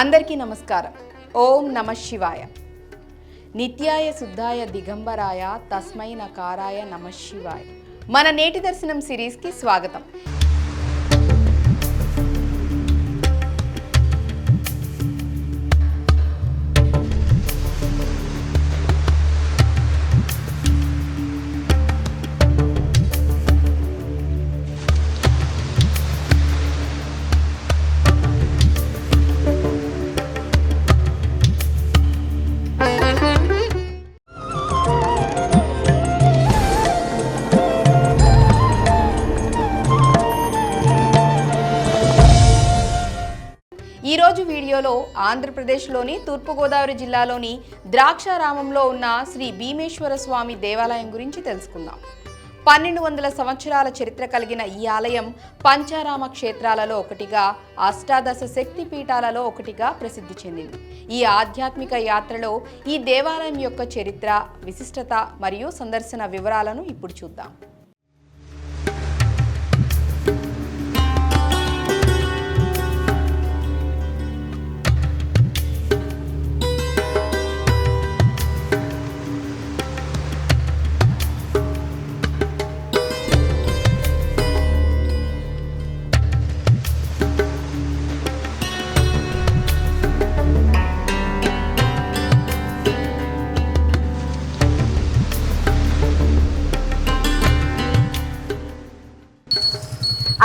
అందరికీ నమస్కారం. ఓం నమ శివాయ. నిత్యాయ శుద్ధాయ దిగంబరాయ తస్మై నకారాయ నమ శివాయ. మన నేటి దర్శనం సిరీస్కి స్వాగతం. ఈరోజు వీడియోలో ఆంధ్రప్రదేశ్లోని తూర్పుగోదావరి జిల్లాలోని ద్రాక్షారామంలో ఉన్న శ్రీ భీమేశ్వర స్వామి దేవాలయం గురించి తెలుసుకుందాం. పన్నెండు వందల సంవత్సరాల చరిత్ర కలిగిన ఈ ఆలయం పంచారామ క్షేత్రాలలో ఒకటిగా అష్టాదశ శక్తి పీఠాలలో ఒకటిగా ప్రసిద్ధి చెందింది. ఈ ఆధ్యాత్మిక యాత్రలో ఈ దేవాలయం యొక్క చరిత్ర విశిష్టత మరియు సందర్శన వివరాలను ఇప్పుడు చూద్దాం.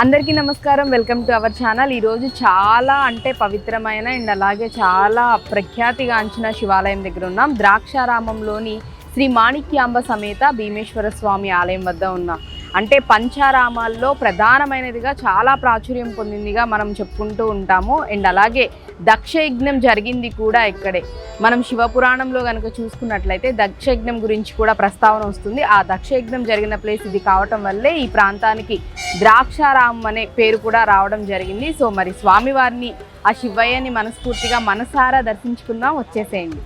అందరికీ నమస్కారం. Welcome to our channel. ఈరోజు చాలా అంటే పవిత్రమైన అండ్ అలాగే చాలా ప్రఖ్యాతిగాంచిన శివాలయం దగ్గర ఉన్నాం. ద్రాక్షారామంలోని శ్రీ మాణిక్యాంబ సమేత భీమేశ్వర స్వామి ఆలయం వద్ద ఉన్నాం. అంటే పంచారామాల్లో ప్రధానమైనదిగా చాలా ప్రాచుర్యం పొందిందిగా మనం చెప్పుకుంటూ ఉంటాము. అండ్ అలాగే దక్షయజ్ఞం జరిగింది కూడా ఇక్కడే. మనం శివపురాణంలో కనుక చూసుకున్నట్లయితే దక్షయజ్ఞం గురించి కూడా ప్రస్తావన వస్తుంది. ఆ దక్షయజ్ఞం జరిగిన ప్లేస్ ఇది కావటం వల్లే ఈ ప్రాంతానికి ద్రాక్షారామం అనే పేరు కూడా రావడం జరిగింది. సో మరి స్వామివారిని ఆ శివయ్యని మనస్ఫూర్తిగా మనసారా దర్శించుకుందాం. వచ్చేసేయండి.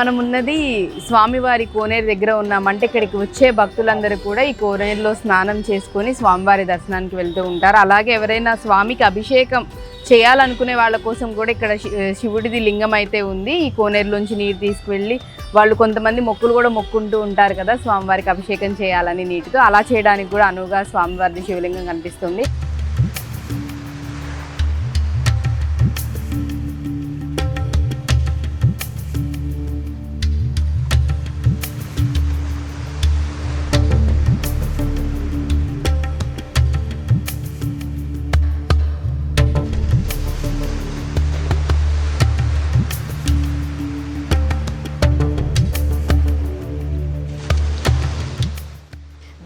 మనం ఉన్నది స్వామివారి కోనేరు దగ్గర ఉన్నాం అంటే ఇక్కడికి వచ్చే భక్తులందరూ కూడా ఈ కోనేరులో స్నానం చేసుకొని స్వామివారి దర్శనానికి వెళ్తూ ఉంటారు. అలాగే ఎవరైనా స్వామికి అభిషేకం చేయాలనుకునే వాళ్ళ కోసం కూడా ఇక్కడ శి- శివుడిది లింగం అయితే ఉంది. ఈ కోనేరులోంచి నీరు తీసుకువెళ్ళి వాళ్ళు కొంతమంది మొక్కులు కూడా మొక్కుంటూ ఉంటారు కదా స్వామివారికి అభిషేకం చేయాలని నీటితో. అలా చేయడానికి కూడా అనువుగా స్వామివారిది శివలింగం కనిపిస్తుంది.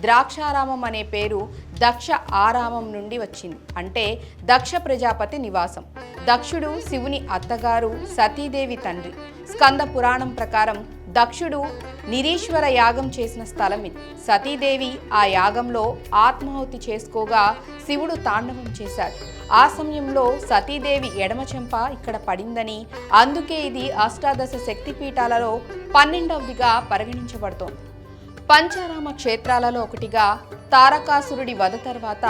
ద్రాక్షారామం అనే పేరు దక్ష ఆరామం నుండి వచ్చింది. అంటే దక్ష ప్రజాపతి నివాసం. దక్షుడు శివుని అత్తగారు సతీదేవి తండ్రి. స్కంద పురాణం ప్రకారం దక్షుడు నిరీశ్వర యాగం చేసిన స్థలం ఇది. సతీదేవి ఆ యాగంలో ఆత్మాహుతి చేసుకోగా శివుడు తాండవం చేశాడు. ఆ సమయంలో సతీదేవి ఎడమ చెంప ఇక్కడ పడిందని అందుకే ఇది అష్టాదశ శక్తిపీఠాలలో పన్నెండవదిగా పరిగణించబడుతోంది. పంచారామ క్షేత్రాలలో ఒకటిగా తారకాసురుడి వధ తర్వాత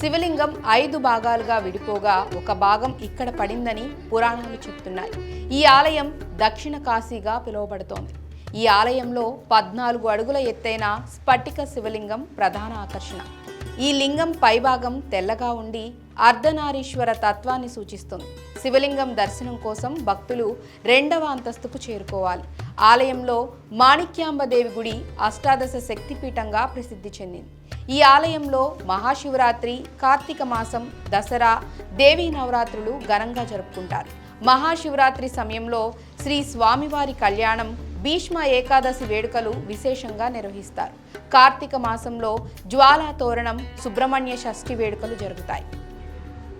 శివలింగం ఐదు భాగాలుగా విడిపోగా ఒక భాగం ఇక్కడ పడిందని పురాణాలు చెప్తున్నాయి. ఈ ఆలయం దక్షిణ కాశీగా పిలువబడుతోంది. ఈ ఆలయంలో పద్నాలుగు అడుగుల ఎత్తైన స్ఫటిక శివలింగం ప్రధాన ఆకర్షణ. ఈ లింగం పైభాగం తెల్లగా ఉండి అర్ధనారీశ్వర తత్వాన్ని సూచిస్తుంది. శివలింగం దర్శనం కోసం భక్తులు రెండవ అంతస్తుకు చేరుకోవాలి. ఆలయంలో మాణిక్యాంబదేవి గుడి అష్టాదశ శక్తిపీఠంగా ప్రసిద్ధి చెందింది. ఈ ఆలయంలో మహాశివరాత్రి కార్తీక మాసం దసరా దేవీ నవరాత్రులు ఘనంగా జరుపుకుంటారు. మహాశివరాత్రి సమయంలో శ్రీ స్వామివారి కళ్యాణం భీష్మ ఏకాదశి వేడుకలు విశేషంగా నిర్వహిస్తారు. కార్తీక మాసంలో జ్వాలా తోరణం సుబ్రహ్మణ్య షష్ఠి వేడుకలు జరుగుతాయి.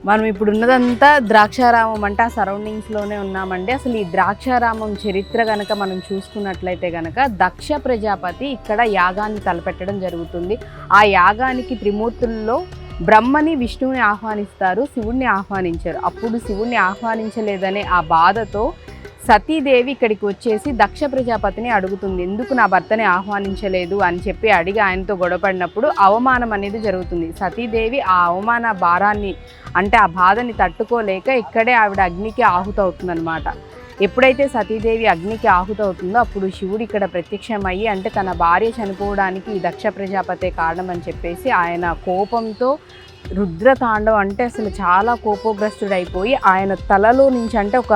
మనం ఇప్పుడు ఉన్నదంతా ద్రాక్షారామం అంటే ఆ సరౌండింగ్స్లోనే ఉన్నామండి. అసలు ఈ ద్రాక్షారామం చరిత్ర కనుక మనం చూసుకున్నట్లయితే కనుక దక్ష ప్రజాపతి ఇక్కడ యాగాన్ని తలపెట్టడం జరుగుతుంది. ఆ యాగానికి త్రిమూర్తుల్లో బ్రహ్మని విష్ణువుని ఆహ్వానిస్తారు శివుణ్ణి ఆహ్వానించారు. అప్పుడు శివుణ్ణి ఆహ్వానించలేదనే ఆ బాధతో సతీదేవి ఇక్కడికి వచ్చేసి దక్ష ప్రజాపతిని అడుగుతుంది. ఎందుకు నా భర్తని ఆహ్వానించలేదు అని చెప్పి అడిగి ఆయనతో గొడవపడినప్పుడు అవమానం అనేది జరుగుతుంది. సతీదేవి ఆ అవమాన భారాన్ని అంటే ఆ బాధని తట్టుకోలేక ఇక్కడే ఆవిడ అగ్నికి ఆహుతవుతుందనమాట ఎప్పుడైతే సతీదేవి అగ్నికి ఆహుతవుతుందో అప్పుడు శివుడు ఇక్కడ ప్రత్యక్షమయ్యి అంటే తన భార్య చనిపోవడానికి ఈ దక్ష ప్రజాపతే కారణం అని చెప్పేసి ఆయన కోపంతో రుద్రతాండవం అంటే అసలు చాలా కోపోగ్రస్తుడైపోయి ఆయన తలలో నుంచి అంటే ఒక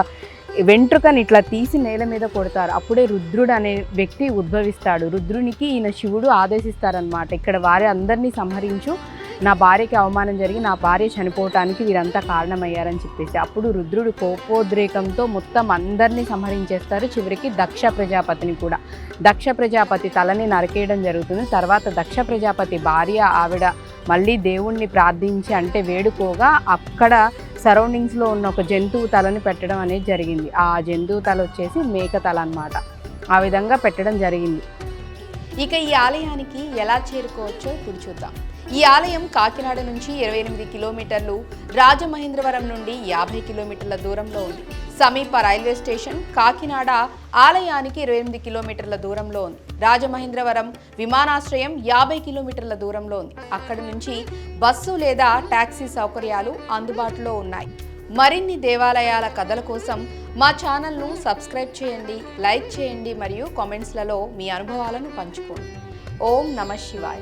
వెంట్రుకని ఇట్లా తీసి నేల మీద కొడతారు. అప్పుడే రుద్రుడు అనే వ్యక్తి ఉద్భవిస్తాడు. రుద్రునికి ఈయన శివుడు ఆదేశిస్తారనమాట ఇక్కడ వారి అందరినీ సంహరించు. నా భార్యకి అవమానం జరిగి నా భార్య చనిపోవటానికి వీరంతా కారణమయ్యారని చెప్పేసి. అప్పుడు రుద్రుడు కోపోద్రేకంతో మొత్తం అందరినీ సంహరించేస్తారు. చివరికి దక్ష ప్రజాపతిని కూడా. దక్ష ప్రజాపతి తలని నరికేయడం జరుగుతుంది. తర్వాత దక్ష ప్రజాపతి భార్య ఆవిడ మళ్ళీ దేవుణ్ణి ప్రార్థించి అంటే వేడుకోగా అక్కడ సరౌండింగ్స్లో ఉన్న ఒక జంతువు తలని పెట్టడం అనేది జరిగింది. ఆ జంతువు తల వచ్చేసి మేక తల అనమాట ఆ విధంగా పెట్టడం జరిగింది. ఇక ఈ ఆలయానికి ఎలా చేరుకోవచ్చో ఇప్పుడు చూద్దాం. ఈ ఆలయం కాకినాడ నుంచి ఇరవై ఎనిమిది కిలోమీటర్లు రాజమహేంద్రవరం నుండి యాభై కిలోమీటర్ల దూరంలో ఉంది. సమీప రైల్వే స్టేషన్ కాకినాడ ఆలయానికి ఇరవై ఎనిమిది కిలోమీటర్ల దూరంలో ఉంది. రాజమహేంద్రవరం విమానాశ్రయం యాభై కిలోమీటర్ల దూరంలో ఉంది. అక్కడి నుంచి బస్సు లేదా టాక్సీ సౌకర్యాలు అందుబాటులో ఉన్నాయి. మరిన్ని దేవాలయాల కథల కోసం మా ఛానల్ను సబ్స్క్రైబ్ చేయండి లైక్ చేయండి మరియు కామెంట్స్లలో మీ అనుభవాలను పంచుకోండి. ఓం నమ శివాయ.